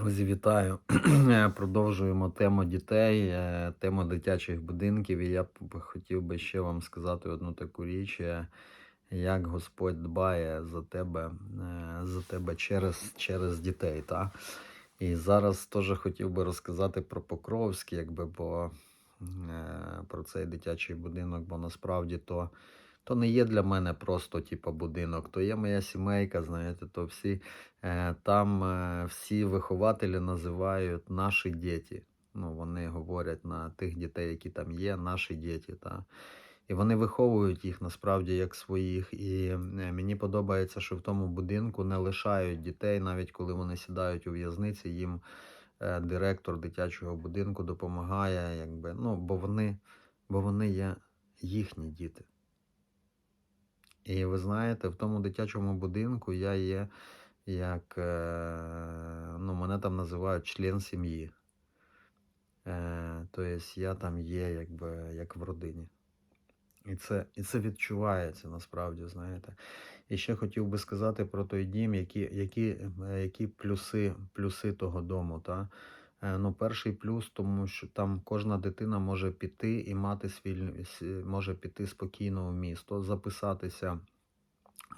Друзі, вітаю! Продовжуємо тему дітей, е, тему дитячих будинків. І я б хотів би ще вам сказати одну таку річ, е, як Господь дбає за тебе, е, за тебе через, через дітей. Та? І зараз теж хотів би розказати про Покровський, якби, бо про цей дитячий будинок, бо насправді то. То не є для мене просто типу, будинок, то є моя сімейка, знаєте, то всі е, там е, всі вихователі називають наші діти. Ну, вони говорять на тих дітей, які там є, наші діти. Та? І вони виховують їх насправді як своїх. І е, мені подобається, що в тому будинку не лишають дітей, навіть коли вони сідають у в'язниці, їм е, директор дитячого будинку допомагає, якби, ну, бо вони, бо вони є їхні діти. І ви знаєте, в тому дитячому будинку я є як, е, ну, мене там називають член сім'ї. Е, Тобто я там є якби як в родині. І це, і це відчувається насправді, знаєте. І ще хотів би сказати про той дім, які, які, е, які плюси, плюси того дому. Та? Е, Ну, перший плюс, тому що там кожна дитина може піти і мати свій, може піти спокійно в місто, записатися,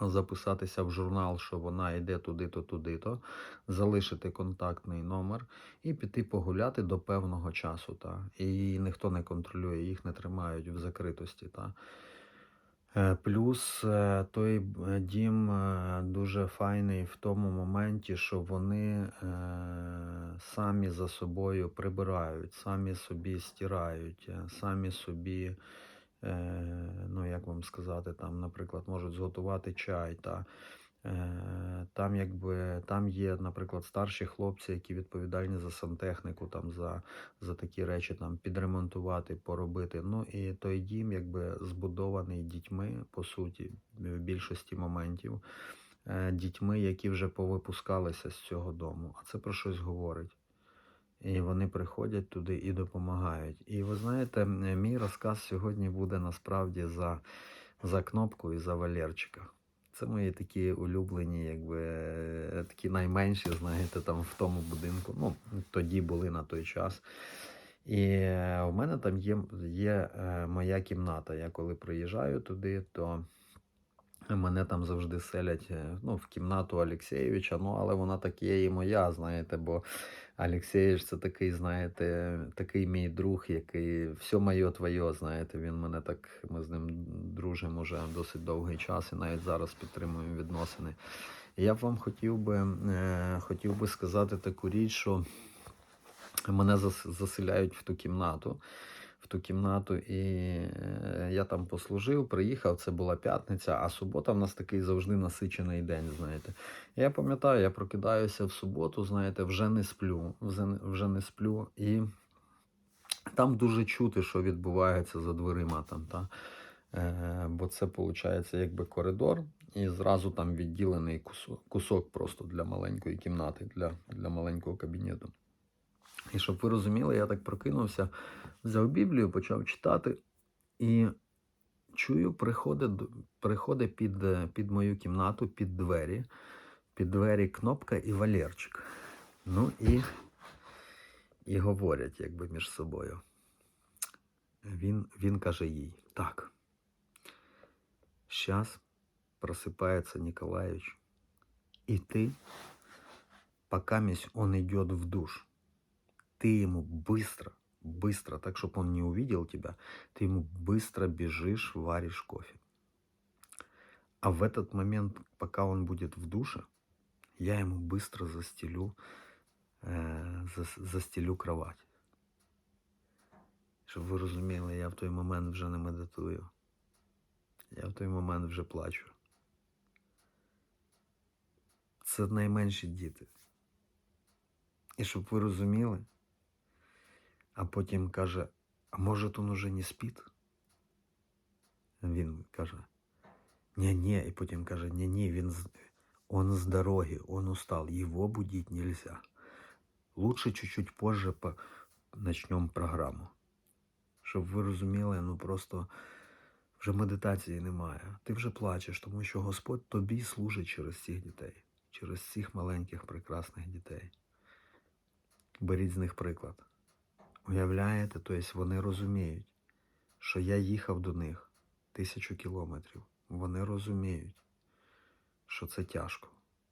записатися в журнал, що вона йде туди-то, туди-то, залишити контактний номер і піти погуляти до певного часу. Та? І ніхто не контролює, їх не тримають в закритості. Та? Е, Плюс е, той е, дім дуже файний в тому моменті, що вони самі за собою прибирають, самі собі стирають, е, самі собі, е, ну як вам сказати, там, наприклад, можуть зготувати чай. Та, там, якби, там є, наприклад, старші хлопці, які відповідальні за сантехніку, там, за за такі речі там підремонтувати, поробити. Ну і той дім, якби збудований дітьми, по суті, в більшості моментів, е, дітьми, які вже повипускалися з цього дому. А це про щось говорить. І вони приходять туди і допомагають. І ви знаєте, мій розказ сьогодні буде насправді за, за кнопку і за Валерчика. Це мої такі улюблені, якби е, такі найменші, знаєте, там в тому будинку. Ну, тоді були на той час. І е, в мене там є, є е, моя кімната. Я коли приїжджаю туди, то мене там завжди селять е, ну, в кімнату Олексєєвича, ну, але вона так є і моя, знаєте, бо Олексєєвич це такий, знаєте, такий мій друг, який все моє твоє, знаєте, він мене так, ми з ним дружимо вже досить довгий час і навіть зараз підтримуємо відносини. Я б вам хотів би, е, хотів би сказати таку річ, що мене зас- заселяють в ту кімнату. В ту кімнату, і е, я там послужив, приїхав. Це була п'ятниця, а субота в нас такий завжди насичений день. Знаєте, я пам'ятаю, я прокидаюся в суботу, знаєте, вже не сплю, вже, не- сплю, і там дуже чути, що відбувається за дверима там. Та? Е, бо це виходить якби коридор, і зразу там відділений кусок, кусок просто для маленької кімнати, для, для маленького кабінету. І щоб ви розуміли, я так прокинувся, взяв Біблію, почав читати і чую, приходить, д- приходить під, е, під мою кімнату, під двері, під двері кнопка і Валерчик. Ну і, і говорять якби між собою. Він, він каже їй: так. Сейчас просыпается Николаевич, и ты, пока месь он идет в душ, ты ему быстро, быстро, так, чтобы он не увидел тебя, ты ему быстро бежишь, варишь кофе. А в этот момент, пока он будет в душе, я ему быстро застелю, е, зас- застелю кровать. Щоб ви розуміли, я в той момент вже не медитую. Я в той момент вже плачу. Це найменші діти. І щоб ви розуміли, а потім каже, а може він уже не спить? Він каже, ні-ні, і потім каже, ні-ні, він з- он з дороги, он устал, его будить нельзя. Лучше чуть-чуть позже по... начнем програму. Щоб ви розуміли, ну просто вже медитації немає. Ти вже плачеш, тому що Господь тобі служить через цих дітей, через цих маленьких прекрасних дітей. Беріть з них приклад. Уявляєте, тобто вони розуміють, що я їхав до них тисячу кілометрів. Вони розуміють, що це тяжко.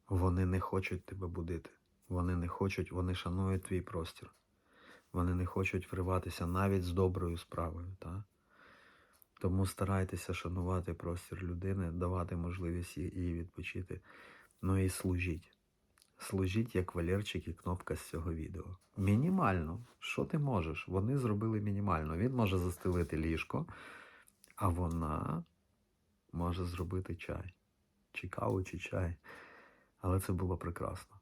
Вони не хочуть тебе будити. Вони не хочуть, вони шанують твій простір. Вони не хочуть вриватися навіть з доброю справою. Та? Тому старайтеся шанувати простір людини, давати можливість їй відпочити. Ну і служіть. Служіть як Валерчик і кнопка з цього відео. Мінімально. Що ти можеш? Вони зробили мінімально. Він може застелити ліжко, а вона може зробити чай. Чи каву, чи чай. Але це було прекрасно.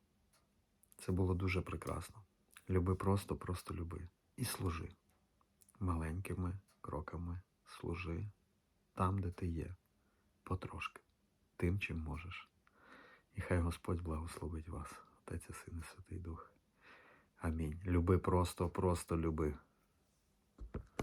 Це було дуже прекрасно. Люби просто, просто люби. І служи. Маленькими кроками служи там, де ти є. Потрошки. Тим, чим можеш. І хай Господь благословить вас, Отець і Син і Святий Дух. Амінь. Люби просто, просто люби.